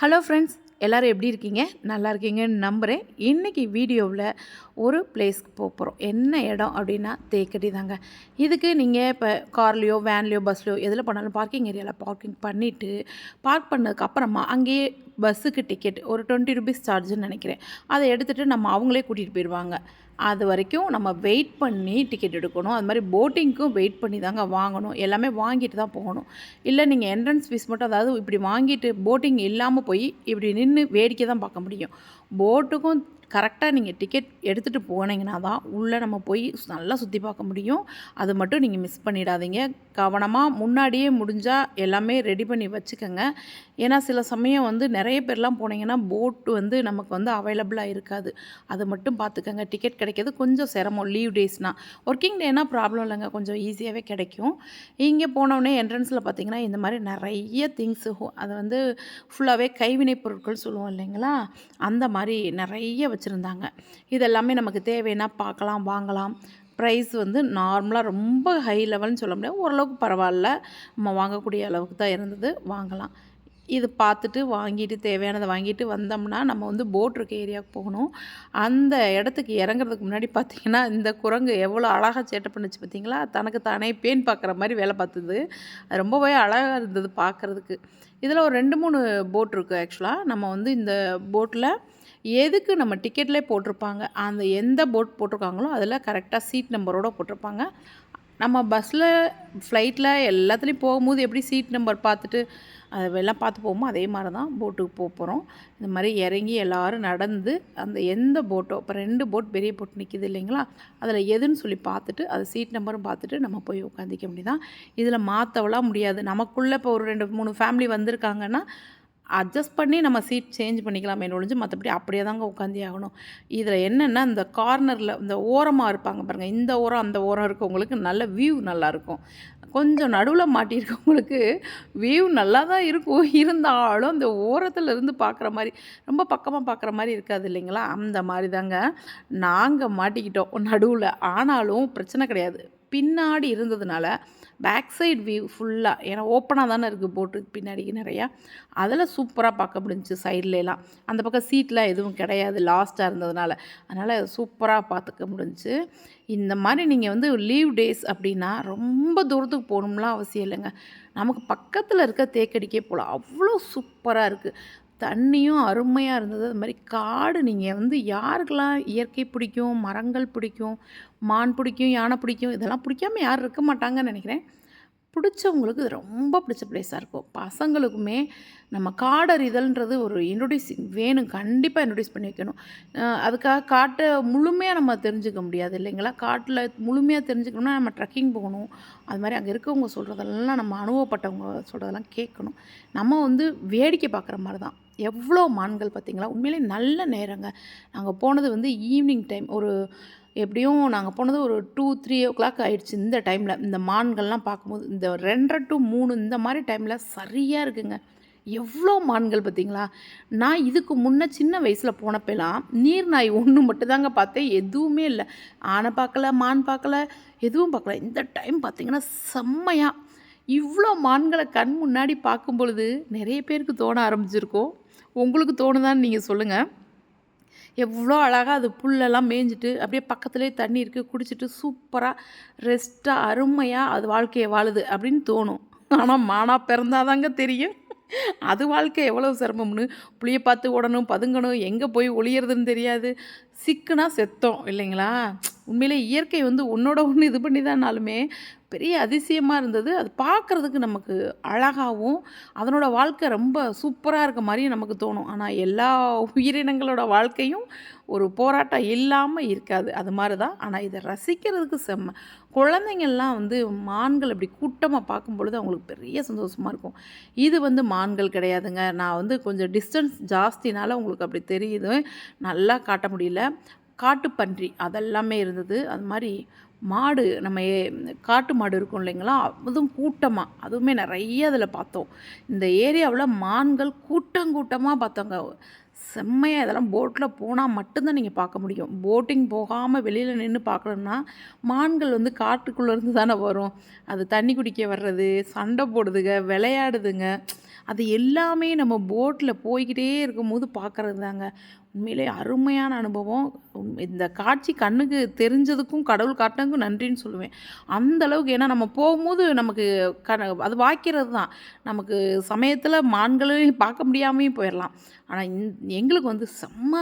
Hello friends எல்லோரும் எப்படி இருக்கீங்க? நல்லா இருக்கீங்கன்னு நம்புகிறேன் இன்றைக்கி வீடியோவில் ஒரு பிளேஸ்க்கு போக போகிறோம் என்ன இடம் அப்படின்னா தேக்கடி தாங்க இதுக்கு நீங்கள் இப்போ கார்லேயோ வேன்லேயோ பஸ்லையோ எதில் பண்ணாலும் பார்க்கிங் ஏரியாவில் பார்க்கிங் பண்ணிவிட்டு பார்க் பண்ணதுக்கு அப்புறமா அங்கேயே பஸ்ஸுக்கு டிக்கெட் ஒரு டுவெண்ட்டி ருபீஸ் சார்ஜுன்னு நினைக்கிறேன். அதை எடுத்துகிட்டு நம்ம அவங்களே கூட்டிகிட்டு போயிடுவாங்க அது வரைக்கும் நம்ம வெயிட் பண்ணி டிக்கெட் எடுக்கணும். அது மாதிரி போட்டிங்க்கும் வெயிட் பண்ணி தாங்க வாங்கணும். எல்லாமே வாங்கிட்டு தான் போகணும். இல்லை நீங்கள் என்ட்ரன்ஸ் ஃபீஸ் மட்டும் அதாவது இப்படி வாங்கிட்டு போட்டிங் இல்லாமல் போய் இப்படி நின்று வேடிக்கை தான் பார்க்க முடியும். போட்டுக்கும் கரெக்டாக நீங்கள் டிக்கெட் எடுத்துகிட்டு போனீங்கன்னா தான் உள்ளே நம்ம போய் நல்லா சுற்றி பார்க்க முடியும். அது மட்டும் நீங்கள் மிஸ் பண்ணிடாதீங்க. கவனமாக முன்னாடியே முடிஞ்சால் எல்லாமே ரெடி பண்ணி வச்சுக்கோங்க. ஏன்னா சில சமயம் வந்து நிறைய பேர்லாம் போனீங்கன்னா போட்டு வந்து நமக்கு வந்து அவைலபிளாக இருக்காது. அதை மட்டும் பார்த்துக்கோங்க. டிக்கெட் கிடைக்கிறது கொஞ்சம் சிரமம். லீவ் டேஸ்னால் ஒர்க்கிங் டேனா ப்ராப்ளம் இல்லைங்க. கொஞ்சம் ஈஸியாகவே கிடைக்கும். இங்கே போனோடனே என்ட்ரன்ஸில் பார்த்தீங்கன்னா இந்த மாதிரி நிறைய திங்ஸு அதை வந்து ஃபுல்லாகவே கைவினை பொருட்கள் சொல்லுவோம் இல்லைங்களா? அந்த மாதிரி நிறைய வச்சுருந்தாங்க. இதெல்லாமே நமக்கு தேவைன்னா பார்க்கலாம் வாங்கலாம். ப்ரைஸ் வந்து நார்மலாக ரொம்ப ஹை லெவல்னு சொல்ல முடியாது. ஓரளவுக்கு பரவாயில்ல. நம்ம வாங்கக்கூடிய அளவுக்கு தான் இருந்தது. வாங்கலாம். இது பார்த்துட்டு வாங்கிட்டு தேவையானதை வாங்கிட்டு வந்தோம்னா நம்ம வந்து போட் இருக்க ஏரியாவுக்கு போகணும். அந்த இடத்துக்கு இறங்குறதுக்கு முன்னாடி பார்த்திங்கன்னா இந்த குரங்கு எவ்வளோ அழகாக சேட்டை பண்ணுச்சு பார்த்திங்களா? தனக்கு தானே பேன் பார்க்குற மாதிரி வேலை பார்த்துது. அது ரொம்பவே அழகாக இருந்தது பார்க்குறதுக்கு. இதில் ஒரு ரெண்டு மூணு போட் இருக்குது ஆக்சுவலாக நம்ம வந்து இந்த போட்டில் எதுக்கு நம்ம டிக்கெட்லேயே போட்டிருப்பாங்க? அந்த எந்த போட் போட்டிருக்காங்களோ அதில் கரெக்டாக சீட் நம்பரோடு போட்டிருப்பாங்க. நம்ம பஸ்ஸில் ஃப்ளைட்டில் எல்லாத்துலேயும் போகும்போது எப்படி சீட் நம்பர் பார்த்துட்டு அதெல்லாம் பார்த்து போவோமோ அதே மாதிரி தான் போட்டுக்கு போக போகிறோம் இந்த மாதிரி இறங்கி எல்லோரும் நடந்து அந்த எந்த போட்டோ இப்போ ரெண்டு போட் பெரிய போட் நிற்கிது இல்லைங்களா? அதில் எதுன்னு சொல்லி பார்த்துட்டு அது சீட் நம்பரும் பார்த்துட்டு நம்ம போய் உட்காந்துக்க முடியுதான் இதில் மாற்றவெல்லாம் முடியாது. நமக்குள்ளே இப்போ ஒரு ரெண்டு மூணு ஃபேமிலி வந்திருக்காங்கன்னா அட்ஜஸ்ட் பண்ணி நம்ம சீட் சேஞ்ச் பண்ணிக்கலாமே ஒழிஞ்சு மற்றபடி அப்படியே தாங்க உட்காந்தே ஆகணும். இதில் என்னென்னா இந்த கார்னரில் இந்த ஓரமாக இருப்பாங்க பாருங்கள் இந்த ஓரம் அந்த ஓரம் இருக்கவங்களுக்கு நல்ல வியூ நல்லாயிருக்கும் கொஞ்சம் நடுவில் மாட்டியிருக்கவங்களுக்கு வியூ நல்லா தான் இருக்கும். இருந்தாலும் அந்த ஓரத்தில் இருந்து பார்க்குற மாதிரி ரொம்ப பக்கமாக பார்க்குற மாதிரி இருக்காது இல்லைங்களா? அந்த மாதிரி தாங்க நாங்கள் மாட்டிக்கிட்டோம் நடுவில். ஆனாலும் பிரச்சனை கிடையாது. பின்னாடி இருந்ததுனால பேக் சைடு வியூ ஃபுல்லாக ஏன்னா ஓப்பனாக தானே இருக்குது போட்டு பின்னாடிக்கு நிறையா. அதில் சூப்பராக பார்க்க முடிஞ்சிச்சு சைட்லலாம் அந்த பக்கம் சீட்லாம் எதுவும் கிடையாது லாஸ்ட்டாக இருந்ததுனால. அதனால் சூப்பராக பார்த்துக்க முடிஞ்சு இந்த மாதிரி நீங்கள் வந்து லீவ் டேஸ் அப்படின்னா ரொம்ப தூரத்துக்கு போகணும்லாம் அவசியம் இல்லைங்க. நமக்கு பக்கத்தில் இருக்க தேக்கடிக்கே போகலாம். அவ்வளோ சூப்பராக இருக்குது தண்ணியும் அருமையாக இருந்தது. அது மாதிரி காடு நீங்கள் வந்து யாருக்கெல்லாம் இயற்கை பிடிக்கும் மரங்கள் பிடிக்கும் மான் பிடிக்கும் யானை பிடிக்கும் இதெல்லாம் பிடிக்காம யாரும் இருக்க மாட்டாங்கன்னு நினைக்கிறேன். பிடிச்சவங்களுக்கு இது ரொம்ப பிடிச்ச பிளேஸாக இருக்கும். பசங்களுக்குமே நம்ம காடறிதல்ன்றது ஒரு இன்ட்ரொடியூஸ் வேணும். கண்டிப்பாக இன்ட்ரொடியூஸ் பண்ணி வைக்கணும். அதுக்காக காட்டை முழுமையாக நம்ம தெரிஞ்சுக்க முடியாது இல்லைங்களா? காட்டில் முழுமையாக தெரிஞ்சுக்கணும்னா நம்ம ட்ரெக்கிங் போகணும். அது மாதிரி அங்கே இருக்கவங்க சொல்கிறதெல்லாம் நம்ம அனுபவப்பட்டவங்க சொல்கிறதெல்லாம் கேட்கணும். நம்ம வந்து வேடிக்கை பார்க்குற மாதிரி தான். எவ்வளோ மான்கள் பார்த்திங்களா? உண்மையிலே நல்ல நேரங்க. நாங்கள் போனது வந்து ஈவினிங் டைம். ஒரு எப்படியும் நாங்கள் போனது ஒரு டூ த்ரீ ஓ கிளாக் ஆகிடுச்சு இந்த டைமில். இந்த மான்கள்லாம் பார்க்கும்போது இந்த ரெண்டரை டு மூணு இந்த மாதிரி டைமில் சரியாக இருக்குங்க. எவ்வளோ மான்கள் பார்த்தீங்களா? நான் இதுக்கு முன்னே சின்ன வயசில் போனப்பெல்லாம் நீர் நாய் ஒன்று மட்டும்தாங்க பார்த்தேன். எதுவுமே இல்லை. ஆனை பார்க்கல மான் பார்க்கல எதுவும் பார்க்கல. இந்த டைம் பார்த்திங்கன்னா செம்மையாக இவ்வளோ மான்களை கண் முன்னாடி பார்க்கும் பொழுது நிறைய பேருக்கு தோண ஆரம்பிச்சிருக்கோம். உங்களுக்கு தோணுதான்னு நீங்கள் சொல்லுங்கள் எவ்வளோ அழகாக அது புல்லெல்லாம் மேய்ஞ்சிட்டு அப்படியே பக்கத்துலேயே தண்ணி இருக்குது குடிச்சிட்டு சூப்பராக ரெஸ்ட்டாக அருமையாக அது வாழ்க்கையை வாழுது அப்படின்னு தோணும். ஆனால் மானாக பிறந்தாதாங்க தெரியும். அது வாழ்க்கை எவ்வளோ சிரமம்னு. புளியை பார்த்து ஓடணும் பதுங்கணும் எங்கே போய் ஒளியறதுன்னு தெரியாது. சிக்குனா செத்தோம் இல்லைங்களா? உண்மையிலே இயற்கை வந்து உன்னோட ஒன்று இது பண்ணி தானாலுமே பெரிய அதிசயமாக இருந்தது. அது பார்க்குறதுக்கு நமக்கு அழகாகவும் அதனோட வாழ்க்கை ரொம்ப சூப்பராக இருக்க மாதிரியும் நமக்கு தோணும். ஆனால் எல்லா உயிரினங்களோட வாழ்க்கையும் ஒரு போராட்டம் இல்லாமல் இருக்காது. அது மாதிரி தான் ஆனால் இதை ரசிக்கிறதுக்கு செம்ம. குழந்தைங்கள்லாம் வந்து மான்கள் அப்படி கூட்டமாக பார்க்கும் பொழுது அவங்களுக்கு பெரிய சந்தோஷமாக இருக்கும். இது வந்து மான்கள் கிடையாதுங்க. நான் வந்து கொஞ்சம் டிஸ்டன்ஸ் ஜாஸ்தினால உங்களுக்கு அப்படி தெரியுது. நல்லா காட்ட முடியல. காட்டுப்பன்றி அதெல்லாமே இருந்தது. அது மாதிரி மாடு நம்ம காட்டு மாடு இருக்கும் இல்லைங்களா? அதுவும் கூட்டமாக அதுவுமே நிறைய அதில் பார்த்தோம். இந்த ஏரியாவில் மான்கள் கூட்டங்கூட்டமாக பார்த்தோங்க. செம்மையாக இதெல்லாம் போட்டில் போனால் மட்டும்தான் நீங்கள் பார்க்க முடியும். போட்டிங் போகாமல் வெளியில் நின்று பார்க்கணுன்னா மான்கள் வந்து காட்டுக்குள்ளேருந்து தானே வரும். அது தண்ணி குடிக்க வர்றது சண்டை போடுதுங்க விளையாடுதுங்க. அது எல்லாமே நம்ம போட்டில் போய்கிட்டே இருக்கும்போது பார்க்குறது தாங்க. உண்மையிலே அருமையான அனுபவம். இந்த காட்சி கண்ணுக்கு தெரிஞ்சதுக்கும் கடவுள் காட்டினதுக்கும் நன்றின்னு சொல்லுவேன். அந்த அளவுக்கு ஏன்னா நம்ம போகும்போது நமக்கு க அது வாய்க்கிறது தான். நமக்கு சமயத்தில் மான்களையும் பார்க்க முடியாமையும் போயிடலாம் ஆனால் இந் எங்களுக்கு வந்து செம்ம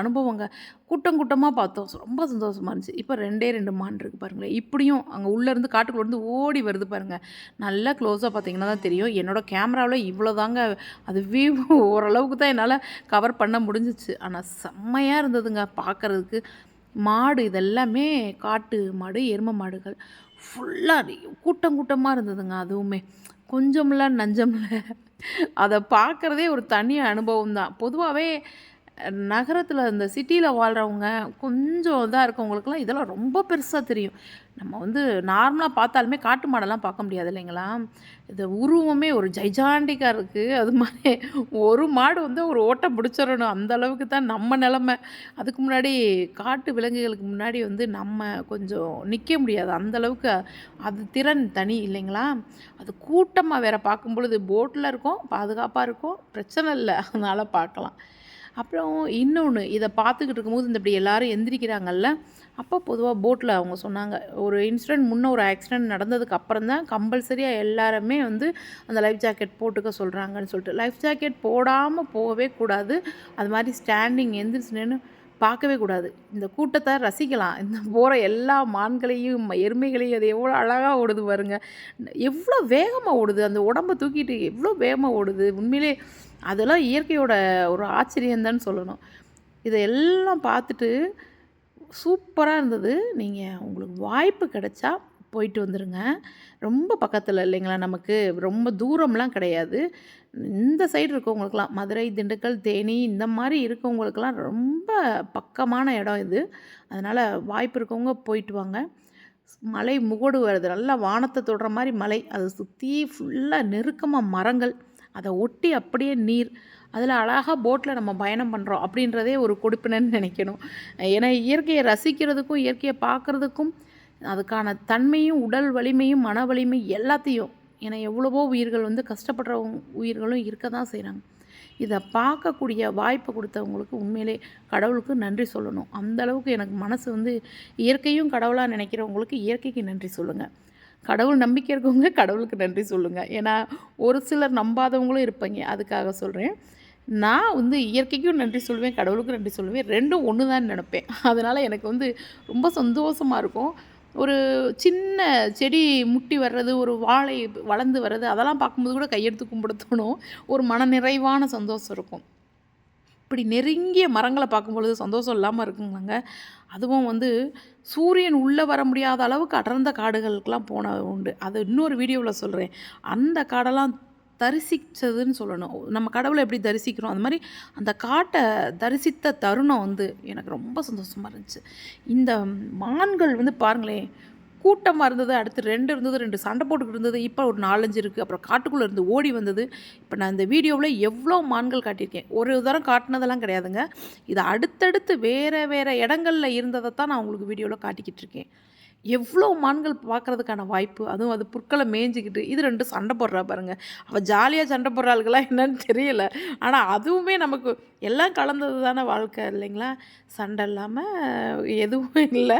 அனுபவங்க. கூட்டம் கூட்டமாக பார்த்தோம். ரொம்ப சந்தோஷமாக இருந்துச்சு. இப்போ ரெண்டே ரெண்டு மான் இருக்குது பாருங்களேன். இப்படியும் அங்கே உள்ளேருந்து காட்டுக்குள்ள இருந்து ஓடி வருது பாருங்கள் நல்லா க்ளோஸாக பார்த்தீங்கன்னா தான் தெரியும். என்னோடய கேமராவில் இவ்வளோ தாங்க அது வியூ ஓரளவுக்கு தான் என்னால் கவர் பண்ண முடிஞ்சிச்சு. ஆனால் செம்மையாக இருந்ததுங்க பார்க்குறதுக்கு. மாடு இதெல்லாமே காட்டு மாடு எரும மாடுகள். ஃபுல்லாக கூட்டம் கூட்டமாக இருந்ததுங்க அதுவுமே. கொஞ்சம்ல நஞ்சம்ல. அதை பார்க்குறதே ஒரு தனி அனுபவம் தான். பொதுவாகவே நகரத்தில் இந்த சிட்டியில் வாழ்கிறவங்க கொஞ்சம் இதாக இருக்கவங்களுக்குலாம் இதெல்லாம் ரொம்ப பெருசாக தெரியும். நம்ம வந்து நார்மலாக பார்த்தாலுமே காட்டு மாடெல்லாம் பார்க்க முடியாது இல்லைங்களா? இது உருவமே ஒரு ஜைஜாண்டிக்காக இருக்குது அது மாதிரி ஒரு மாடு வந்து ஒரு ஓட்டம் பிடிச்சிடணும் அந்த அளவுக்கு தான் நம்ம நிலமை. அதுக்கு முன்னாடி காட்டு விலங்குகளுக்கு முன்னாடி வந்து நம்ம கொஞ்சம் நிற்க முடியாது. அந்த அளவுக்கு அது திறன் தனி இல்லைங்களா? அது கூட்டமாக வேறு பார்க்கும் பொழுது போட்டில் இருக்கும் பாதுகாப்பாக இருக்கும். பிரச்சனை இல்லை. அதனால் பார்க்கலாம். அப்புறம் இன்னொன்று இதை பார்த்துக்கிட்டு இருக்கும்போது இந்த இப்படி எல்லோரும் எந்திரிக்கிறாங்கல்ல அப்போ பொதுவாக போட்டில் அவங்க சொன்னாங்க ஒரு இன்சிடெண்ட் முன்னே ஒரு ஆக்சிடெண்ட் நடந்ததுக்கு அப்புறம் தான் கம்பல்சரியாக எல்லாருமே வந்து அந்த லைஃப் ஜாக்கெட் போட்டுக்க சொல்கிறாங்கன்னு சொல்லிட்டு லைஃப் ஜாக்கெட் போடாமல் போகவே கூடாது அது மாதிரி ஸ்டாண்டிங் எந்திரிச்சு நின்று பார்க்கவே கூடாது. இந்த கூட்டத்தை ரசிக்கலாம். இந்த போகிற எல்லா மான்களையும் எருமைகளையும் அது எவ்வளோ அழகாக ஓடுது பாருங்க. எவ்வளோ வேகமாக ஓடுது. அந்த உடம்பை தூக்கிட்டு எவ்வளோ வேகமாக ஓடுது. உண்மையிலே அதெல்லாம் இயற்கையோட ஒரு ஆச்சரியம்தான் சொல்லணும். இதையெல்லாம் பார்த்துட்டு சூப்பராக இருந்தது. நீங்கள் உங்களுக்கு வாய்ப்பு கிடைச்சா போயிட்டு வந்துடுங்க ரொம்ப பக்கத்தில் இல்லைங்களா நமக்கு? ரொம்ப தூரம்லாம் கிடையாது. இந்த சைடு இருக்கவங்களுக்கெல்லாம் மதுரை திண்டுக்கல் தேனி இந்த மாதிரி இருக்கவங்களுக்கெல்லாம் ரொம்ப பக்கமான இடம் இது. அதனால் வாய்ப்பு இருக்கவங்க போயிட்டு வாங்க. மலை முகடு வருது. நல்லா வானத்தை தொடுற மாதிரி மலை. அதை சுற்றி ஃபுல்லாக நெருக்கமாக மரங்கள். அதை ஒட்டி அப்படியே நீர். அதில் அழகாக போட்டில் நம்ம பயணம் பண்ணுறோம் அப்படின்றதே ஒரு கொடுப்பினன்னு நினைக்கணும். ஏன்னா இயற்கையை ரசிக்கிறதுக்கும் இயற்கையை பார்க்குறதுக்கும் அதுக்கான தன்மையும் உடல் வலிமையும் மன வலிமை எல்லாத்தையும் ஏன்னா எவ்வளவோ உயிர்கள் வந்து கஷ்டப்படுற உயிர்களும் இருக்க தான் செய்கிறாங்க இதை பார்க்கக்கூடிய வாய்ப்பை கொடுத்தவங்களுக்கு உண்மையிலே கடவுளுக்கு நன்றி சொல்லணும். அந்த அளவுக்கு எனக்கு மனசு வந்து இயற்கையும் கடவுளாக நினைக்கிறவங்களுக்கு இயற்கைக்கு நன்றி சொல்லுங்கள் கடவுள் நம்பிக்கை இருக்கவங்க கடவுளுக்கு நன்றி சொல்லுங்கள் ஏன்னா ஒரு சிலர் நம்பாதவங்களும் இருப்பாங்க. அதுக்காக சொல்கிறேன் நான் வந்து இயற்கைக்கும் நன்றி சொல்லுவேன் கடவுளுக்கும் நன்றி சொல்லுவேன் ரெண்டும் ஒன்று தான் நினப்பேன். அதனால் எனக்கு வந்து ரொம்ப சந்தோஷமாக இருக்கும். ஒரு சின்ன செடி முட்டி வர்றது ஒரு வாழை வளர்ந்து வர்றது அதெல்லாம் பார்க்கும்போது கூட கையெடுத்து கும்பிட தோணும் ஒரு மன நிறைவான சந்தோஷம் இருக்கும். இப்படி நெருங்கிய மரங்களை பார்க்கும்பொழுது சந்தோஷம் இல்லாமல் இருக்குங்களாங்க. அதுவும் வந்து சூரியன் உள்ளே வர முடியாத அளவுக்கு அடர்ந்த காடுகளுக்கெலாம் போன உண்டு. அது இன்னொரு வீடியோவில் சொல்கிறேன் அந்த காடெல்லாம் தரிசித்ததுன்னு சொல்லணும். நம்ம கடவுளை எப்படி தரிசிக்கிறோம்? அந்த மாதிரி அந்த காட்டை தரிசித்த தருணம் வந்து எனக்கு ரொம்ப சந்தோஷமாக இருந்துச்சு. இந்த மான்கள் வந்து பாருங்களேன் கூட்டமாக இருந்தது அடுத்து ரெண்டு இருந்தது ரெண்டு சண்டை போட்டுக்கிட்டு இருந்தது இப்போ ஒரு நாலஞ்சு இருக்குது அப்புறம் காட்டுக்குள்ளே இருந்து ஓடி வந்தது. இப்போ நான் இந்த வீடியோவில் எவ்வளோ மான்கள் காட்டியிருக்கேன். ஒரு தரம் காட்டினதெல்லாம் கிடையாதுங்க. இது அடுத்தடுத்து வேறு வேறு இடங்களில் இருந்ததை தான் நான் உங்களுக்கு வீடியோவில் காட்டிக்கிட்டு இருக்கேன். எவ்வளோ மான்கள் பார்க்குறதுக்கான வாய்ப்பு அதுவும் அது புற்களை மேய்ஞ்சிக்கிட்டு இது ரெண்டும் சண்டை போடுறா பாருங்கள் அவள் ஜாலியாக சண்டை போடுற ஆளுக்கெல்லாம் என்னன்னு தெரியல. ஆனால் அதுவுமே நமக்கு எல்லாம் கலந்தது தானே வாழ்க்கை இல்லைங்களா? சண்டை இல்லாமல் எதுவும் இல்லை.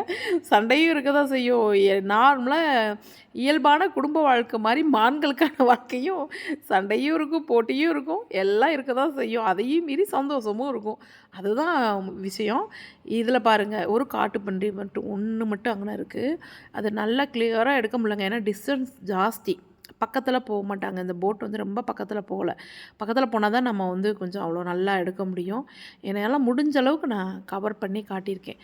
சண்டையும் இருக்க தான் செய்யும் நார்மலாக இயல்பான குடும்ப வாழ்க்கை மாதிரி மான்களுக்கான வாழ்க்கையும் சண்டையும் இருக்கும் போட்டியும் இருக்கும் எல்லாம் இருக்க தான் செய்யும். அதையும் மீறி சந்தோஷமும் இருக்கும். அதுதான் விஷயம். இதில் பாருங்கள் ஒரு காட்டுப்பன்றி மட்டும் ஒன்று மட்டும் அங்கே இருக்குது அது நல்லா கிளியராக எடுக்க முடியலங்க. ஏன்னா டிஸ்டன்ஸ் ஜாஸ்தி. பக்கத்தில் போக மாட்டாங்க. இந்த போட் வந்து ரொம்ப பக்கத்தில் போகலை. பக்கத்தில் போனால் தான் நம்ம வந்து கொஞ்சம் அவ்வளோ நல்லா எடுக்க முடியும். என்னால் முடிஞ்ச அளவுக்கு நான் கவர் பண்ணி காட்டியிருக்கேன்.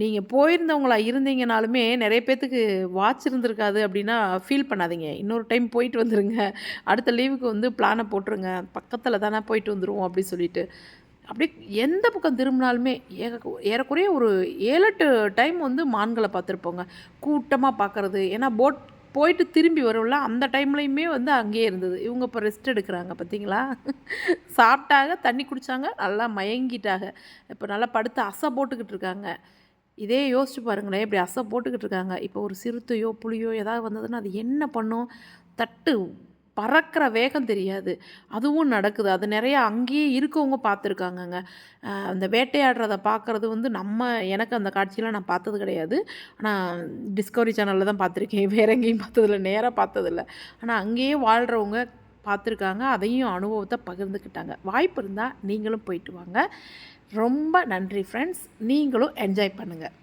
நீங்கள் போயிருந்தவங்களா இருந்தீங்கனாலுமே நிறைய பேர்த்துக்கு வாட்ச் இருந்திருக்காது அப்படின்னா ஃபீல் பண்ணாதீங்க. இன்னொரு டைம் போயிட்டு வந்துடுங்க அடுத்த லீவுக்கு வந்து பிளானை போட்டுருங்க. பக்கத்தில் தானே போயிட்டு வந்துடுவோம் அப்படி சொல்லிட்டு. அப்படியே எந்த பக்கம் திரும்பினாலுமே ஏக ஏறக்குறைய ஒரு ஏழு எட்டு டைம் வந்து மான்களை பார்த்துருப்போங்க. கூட்டமாக பார்க்குறது. ஏன்னா போட் போயிட்டு திரும்பி வரும்ல அந்த டைம்லையுமே வந்து அங்கேயே இருந்தது. இவங்க இப்போ ரெஸ்ட் எடுக்கிறாங்க பார்த்தீங்களா சாப்பிட்டாங்க தண்ணி குடித்தாங்க நல்லா மயங்கிட்டாங்க. இப்போ நல்லா படுத்து அசை போட்டுக்கிட்டு இருக்காங்க. இதே யோசிச்சு பாருங்களேன் இப்படி அசை போட்டுக்கிட்டு இருக்காங்க. இப்போ ஒரு சிறுத்தையோ புளியோ ஏதாவது வந்ததுன்னா அது என்ன பண்ணும்? தட்டு பறக்கிற வேகம் தெரியாது. அதுவும் நடக்குது. அது நிறையா அங்கேயே இருக்கவங்க பார்த்துருக்காங்கங்க. அந்த வேட்டையாடுறதை பார்க்குறது வந்து நம்ம எனக்கு அந்த காட்சியெலாம் நான் பார்த்தது கிடையாது. ஆனால் டிஸ்கவரி சேனலில் தான் பார்த்துருக்கேன். வேற எங்கேயும் பார்த்ததில்ல. நேராக பார்த்ததில்ல. ஆனால் அங்கேயே வாழ்கிறவங்க பார்த்துருக்காங்க. அதையும் அனுபவத்தை பகிர்ந்துக்கிட்டாங்க. வாய்ப்பு இருந்தால் நீங்களும் போயிட்டு வாங்க. ரொம்ப நன்றி ஃப்ரெண்ட்ஸ் நீங்களும் என்ஜாய் பண்ணுங்கள்